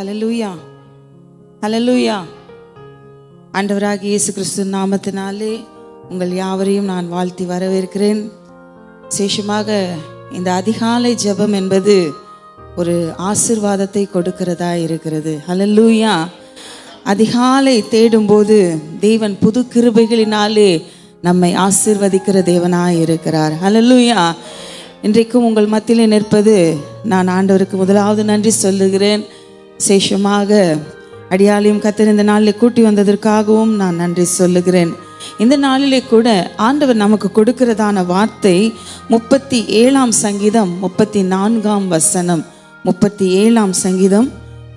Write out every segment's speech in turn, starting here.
அலலூயா அலலூயா ஆண்டவராக இயேசு கிறிஸ்து நாமத்தினாலே உங்கள் யாவரையும் நான் வாழ்த்தி வரவேற்கிறேன். விசேஷமாக இந்த அதிகாலை ஜெபம் என்பது ஒரு ஆசிர்வாதத்தை கொடுக்கிறதா இருக்கிறது. அலலூயா அதிகாலை தேடும்போது தேவன் புது கிருபைகளினாலே நம்மை ஆசிர்வதிக்கிற தேவனாக இருக்கிறார். அலலூயா இன்றைக்கும் உங்கள் மத்தியில் நிற்பது நான் ஆண்டவருக்கு முதலாவது நன்றி சொல்லுகிறேன். விசேஷமாக அடியாளையும் கத்தர் இந்த நாளில் கூட்டி வந்ததற்காகவும் நான் நன்றி சொல்லுகிறேன். இந்த நாளிலே கூட ஆண்டவர் நமக்கு கொடுக்கிறதான வார்த்தை முப்பத்தி ஏழாம் சங்கீதம் முப்பத்தி நான்காம் வசனம். முப்பத்தி ஏழாம் சங்கீதம்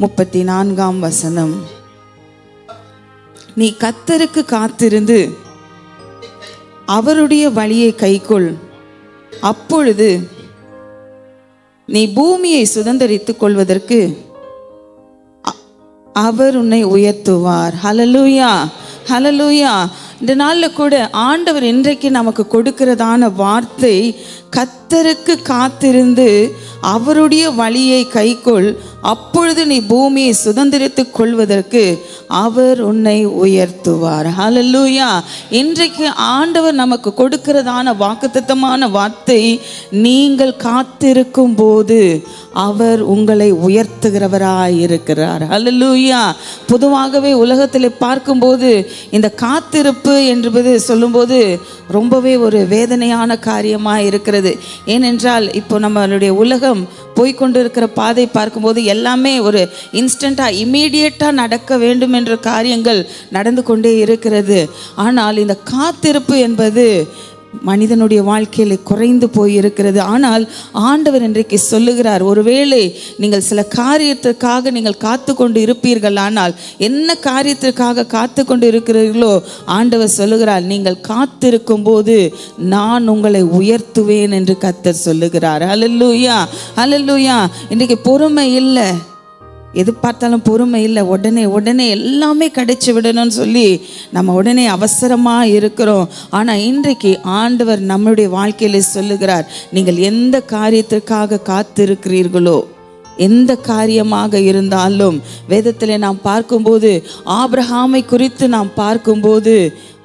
முப்பத்தி நான்காம் வசனம். நீ கத்தருக்கு காத்திருந்து அவருடைய வழியை கைக்கொள். அப்பொழுது நீ பூமியை சுதந்திரித்துக் கொள்வதற்கு அவர் உன்னை உயர்த்துவார். ஹலலூயா ஹலலூயா இந்த நாளில் கூட ஆண்டவர் இன்றைக்கு நமக்கு கொடுக்கிறதான வார்த்தை கத்தருக்கு காத்திருந்து அவருடைய வழியை கைக்கொள். அப்பொழுது நீ பூமியை சுதந்திரித்துக் கொள்வதற்கு அவர் உன்னை உயர்த்துவார். ஹலல்லூயா இன்றைக்கு ஆண்டவர் நமக்கு கொடுக்கிறதான வாக்குத்தத்தமான வார்த்தை நீங்கள் காத்திருக்கும் போது அவர் உங்களை உயர்த்துகிறவராய் இருக்கிறார். ஹலல்லூயா பொதுவாகவே உலகத்தில் பார்க்கும்போது இந்த காத்திருப்பு என்பது சொல்லும்போது ரொம்பவே ஒரு வேதனையான காரியமாக இருக்கிறது. ஏனென்றால் இப்போ நம்மளுடைய உலகம் போய்கொண்டிருக்கிற பாதை பார்க்கும்போது எல்லாமே ஒரு இன்ஸ்டண்ட்டாக இமீடியட்டாக நடக்க வேண்டும் என்ற காரியங்கள் நடந்து கொண்டே இருக்கிறது. ஆனால் இந்த காத்திருப்பு என்பது மனிதனுடைய வாழ்க்கையில் குறைந்து போய் இருக்கிறது ஆனால் ஆண்டவர் இன்றைக்கு சொல்லுகிறார் ஒருவேளை நீங்கள் சில காரியத்திற்காக நீங்கள் காத்து கொண்டு இருப்பீர்கள். ஆனால் என்ன காரியத்திற்காக காத்து கொண்டு இருக்கிறீர்களோ? ஆண்டவர் சொல்லுகிறார் நீங்கள் காத்திருக்கும் போது நான் உங்களை உயர்த்துவேன் என்று கத்தர் சொல்லுகிறார். அலல்லூயா அலல்லூயா இன்றைக்கு பொறுமை இல்லை. எது பார்த்தாலும் பொறுமை இல்லை. உடனே உடனே எல்லாமே கிடைச்சி விடணும்னு சொல்லி நம்ம உடனே அவசரமாக இருக்கிறோம். ஆனால் இன்றைக்கு ஆண்டவர் நம்மளுடைய வாழ்க்கையில் சொல்லுகிறார் நீங்கள் எந்த காரியத்திற்காக காத்திருக்கிறீர்களோ எந்த காரியமாக இருந்தாலும் வேதத்தில் நாம் பார்க்கும்போது ஆப்ரஹாமை குறித்து நாம் பார்க்கும்போது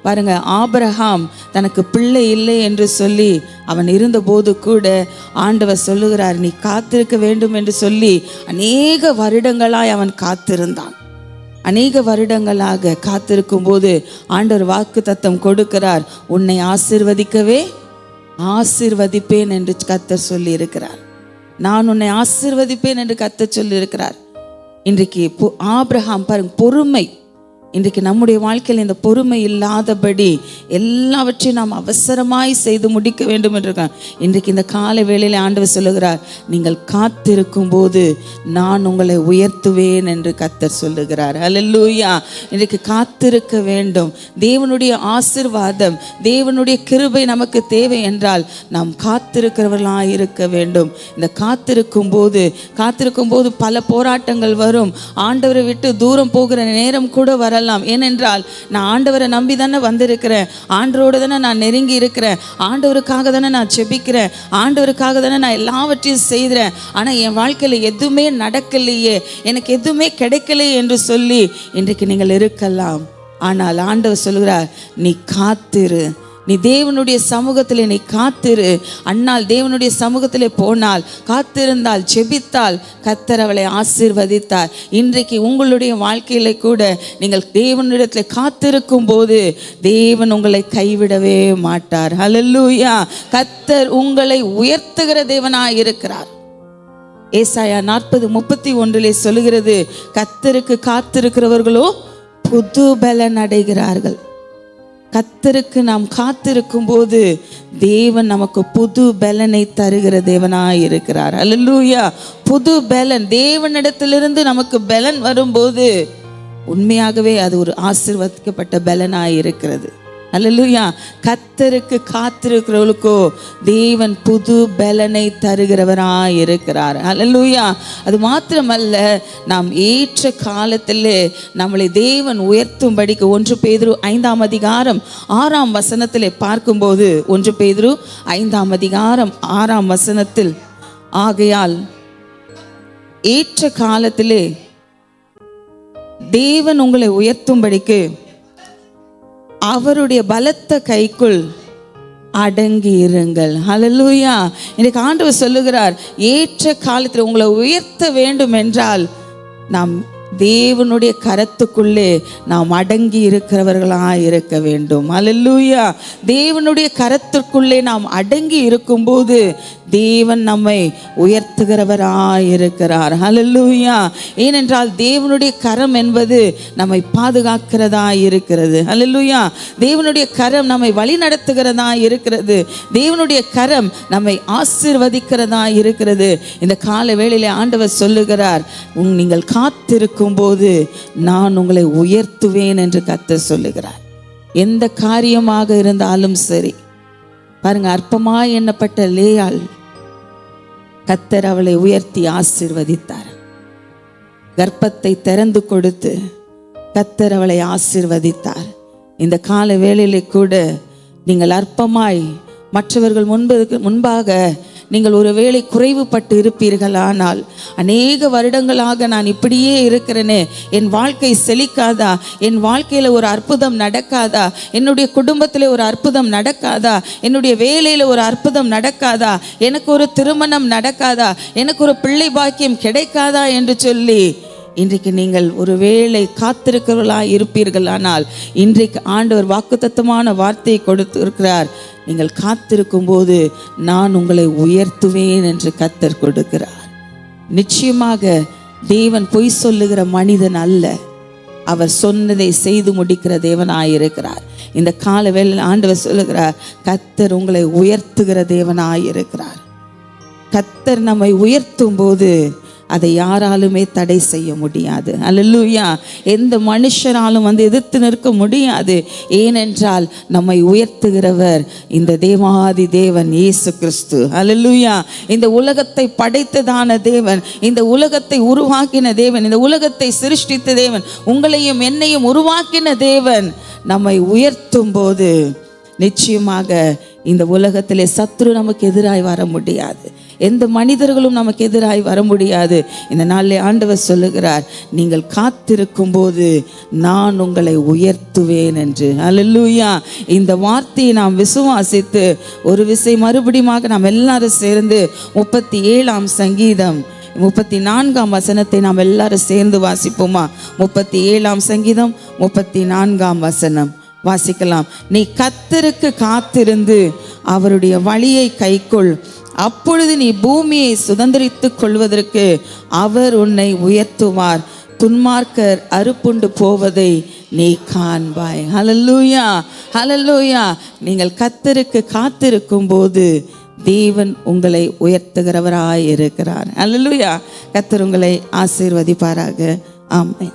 பாருங்க ஆபிரகாம் தனக்கு பிள்ளை இல்லை என்று சொல்லி அவன் இருந்தபோது கூட ஆண்டவர் சொல்லுகிறார் நீ காத்திருக்க வேண்டும் என்று சொல்லி அநேக வருடங்களாய் அவன் காத்திருந்தான். அநேக வருடங்களாக காத்திருக்கும் போது ஆண்டவர் வாக்கு தத்தம் கொடுக்கிறார் உன்னை ஆசிர்வதிக்கவே ஆசிர்வதிப்பேன் என்று கத்தர் சொல்லி இருக்கிறார் நான் உன்னை ஆசிர்வதிப்பேன் என்று கத்தர் சொல்லி இருக்கிறார் இன்றைக்கு பொ- ஆபிரகாம் பாருங்க பொறுமை. இன்றைக்கு நம்முடைய வாழ்க்கையில் இந்த பொறுமை இல்லாதபடி எல்லாவற்றையும் நாம் அவசரமாய் செய்து முடிக்க வேண்டும் என்று இன்றைக்கு இந்த காலை வேளையில் ஆண்டவர் சொல்லுகிறார் நீங்கள் காத்திருக்கும் போது நான் உங்களை உயர்த்துவேன் என்று கத்தர் சொல்லுகிறார். அல்லேலூயா இன்றைக்கு காத்திருக்க வேண்டும். தேவனுடைய ஆசிர்வாதம் தேவனுடைய கிருபை நமக்கு தேவை என்றால் நாம் காத்திருக்கிறவர்களாக இருக்க வேண்டும். இந்த காத்திருக்கும் போது காத்திருக்கும் போது பல போராட்டங்கள் வரும். ஆண்டவரை விட்டு தூரம் போகிற நேரம் கூட வர வரலாம் ஏனென்றால் நான் ஆண்டவரை நம்பி தானே வந்திருக்கிறேன். ஆண்டவரோடு தானே நான் நெருங்கி இருக்கிறேன். ஆண்டவருக்காக தானே நான் செபிக்கிறேன் ஆண்டவருக்காக தானே நான் எல்லாவற்றையும் செய்கிறேன். ஆனால் என் வாழ்க்கையில் எதுவுமே நடக்கலையே. எனக்கு எதுவுமே கிடைக்கலையே என்று சொல்லி இன்றைக்கு நீங்கள் இருக்கலாம். ஆனால் ஆண்டவர் சொல்கிறார் நீ காத்திரு. நீ தேவனுடைய சமூகத்தில் நீ காத்திரு. அண்ணால் தேவனுடைய சமூகத்தில் போனால் காத்திருந்தால் செபித்தால் கத்தர் அவளை ஆசீர்வதித்தார். இன்றைக்கு உங்களுடைய வாழ்க்கையில கூட நீங்கள் தேவனிடத்தில் காத்திருக்கும் போது தேவன் உங்களை கைவிடவே மாட்டார். ஹலல்லூயா கத்தர் உங்களை உயர்த்துகிற தேவனாக இருக்கிறார். ஏசாயா நாற்பது முப்பத்தி ஒன்றிலே சொல்லுகிறது கத்தருக்கு காத்திருக்கிறவர்களோ புது பலன் அடைகிறார்கள் கத்தருக்கு நாம் காத்திருக்கும் போது தேவன் நமக்கு புது பலனை தருகிற தேவனாய் இருக்கிறார். அல்லூயா புது பலன். தேவனிடத்திலிருந்து நமக்கு பலன் வரும்போது உண்மையாகவே அது ஒரு ஆசீர்வதிக்கப்பட்ட பலனாய் இருக்கிறது. அல்லேலூயா. கத்தருக்கு காத்திருக்கிறவளுக்கோ தேவன் புது பலனை தருகிறவராக இருக்கிறார் அல்லேலூயா. அது மாத்திரமல்ல நாம் ஏற்ற காலத்தில் நம்மளை தேவன் உயர்த்தும்படிக்கு ஒன்று பேதுரு ஐந்தாம் அதிகாரம் ஆறாம் வசனத்தில் பார்க்கும்போது ஒன்று பேதுரு ஐந்தாம் அதிகாரம் ஆறாம் வசனத்தில் ஆகையால் ஏற்ற காலத்திலே தேவன் உங்களை உயர்த்தும்படிக்கு அவருடைய பலத்த கைக்குள் அடங்கி இருங்கள். ஹலலூயா இன்னைக்கு ஆண்டவர் சொல்லுகிறார் ஏற்ற காலத்தில் உங்களை உயர்த்த வேண்டும் என்றால் நாம் தேவனுடைய கரத்துக்குள்ளே நாம் அடங்கி இருக்கிறவர்களாக இருக்க வேண்டும். ஹalleluya தேவனுடைய கரத்துக்குள்ளே நாம் அடங்கி இருக்கும்போது தேவன் நம்மை உயர்த்துகிறவராக இருக்கிறார். ஹalleluya ஏனென்றால் தேவனுடைய கரம் என்பது நம்மை பாதுகாக்கிறதா இருக்கிறது. ஹalleluya தேவனுடைய கரம் நம்மை வழி நடத்துகிறதா இருக்கிறது. தேவனுடைய கரம் நம்மை ஆசீர்வதிக்கிறதா இருக்கிறது. இந்த கால வேளையிலே ஆண்டவர் சொல்லுகிறார் உங் நீங்கள் காத்திருக்கும் இருக்கும்போது நான் உங்களை உயர்த்துவேன் என்று கத்த சொல்லுகிறார். எந்த காரியமாக இருந்தாலும் சரி. பாருங்க அற்பமாய் எண்ணப்பட்ட லேயாள் கத்தர் அவளை உயர்த்தி ஆசிர்வதித்தார். கர்ப்பத்தை திறந்து கொடுத்து கத்தர் அவளை ஆசிர்வதித்தார். இந்த கால வேளையிலே கூட நீங்கள் அற்பமாய் மற்றவர்கள் முன்பு முன்பாக நீங்கள் ஒருவேளை குறைவுபட்டு இருப்பீர்களானால் அநேக வருடங்களாக நான் இப்படியே இருக்கிறேனே என் வாழ்க்கை செழிக்காதா? என் வாழ்க்கையில் ஒரு அற்புதம் நடக்காதா? என்னுடைய குடும்பத்தில் ஒரு அற்புதம் நடக்காதா? என்னுடைய வேலையில் ஒரு அற்புதம் நடக்காதா? எனக்கு ஒரு திருமணம் நடக்காதா? எனக்கு ஒரு பிள்ளை பாக்கியம் கிடைக்காதா? என்று சொல்லி இன்றைக்கு நீங்கள் ஒருவேளை காத்திருக்கிறவர்களா இருப்பீர்களானால் இன்றைக்கு ஆண்டவர் வாக்குத்தத்தமான வார்த்தையை கொடுத்து இருக்கிறார் நீங்கள் காத்திருக்கும் போது நான் உங்களை உயர்த்துவேன் என்று கத்தர் கொடுக்கிறார். நிச்சயமாக தேவன் பொய் சொல்லுகிற மனிதன் அல்ல. அவர் சொன்னதை செய்து முடிக்கிற தேவனாயிருக்கிறார். இந்த கால வேளையில் ஆண்டவர் சொல்லுகிறார் கத்தர் உங்களை உயர்த்துகிற தேவனாயிருக்கிறார். கத்தர் நம்மை உயர்த்தும் போது அதை யாராலுமே தடை செய்ய முடியாது. அல்லூயா எந்த மனுஷராலும் வந்து எதிர்த்து நிற்க முடியாது. ஏனென்றால் நம்மை உயர்த்துகிறவர் இந்த தேவாதி தேவன் இயேசு கிறிஸ்து. அல்லூயா இந்த உலகத்தை படைத்ததான தேவன் இந்த உலகத்தை உருவாக்கின தேவன் இந்த உலகத்தை சிருஷ்டித்த தேவன் உங்களையும் என்னையும் உருவாக்கின தேவன் நம்மை உயர்த்தும் போது நிச்சயமாக இந்த உலகத்திலே சத்ரு நமக்கு எதிராய் வர முடியாது. எந்த மனிதர்களும் நமக்கு எதிராய் வர முடியாது. இந்த நாளில் ஆண்டவர் சொல்லுகிறார் நீங்கள் காத்திருக்கும் போது நான் உங்களை உயர்த்துவேன் என்று. அல்லூயா இந்த வார்த்தையை நாம் விசுவாசித்து ஒரு விசை மறுபடியுமாக நாம் எல்லாரும் சேர்ந்து முப்பத்தி ஏழாம் சங்கீதம் முப்பத்தி நான்காம் வசனத்தை நாம் எல்லாரும் சேர்ந்து வாசிப்போமா? முப்பத்தி ஏழாம் சங்கீதம் முப்பத்தி நான்காம் வசனம். வாசிக்கலாம். நீ கத்தருக்கு காத்திருந்து அவருடைய வழியை கைக்கொள். அப்பொழுது நீ பூமியை சுதந்திரித்துக் கொள்வதற்கு அவர் உன்னை உயர்த்துவார். துன்மார்க்கர் அறுப்புண்டு போவதை நீ காண்பாய். ஹலல்லூயா ஹலல்லூயா நீங்கள் கத்தருக்கு காத்திருக்கும் போது தேவன் உங்களை உயர்த்துகிறவராய் இருக்கிறார் அல்லலுயா கத்தர் உங்களை ஆசீர்வதிப்பாராக. ஆமை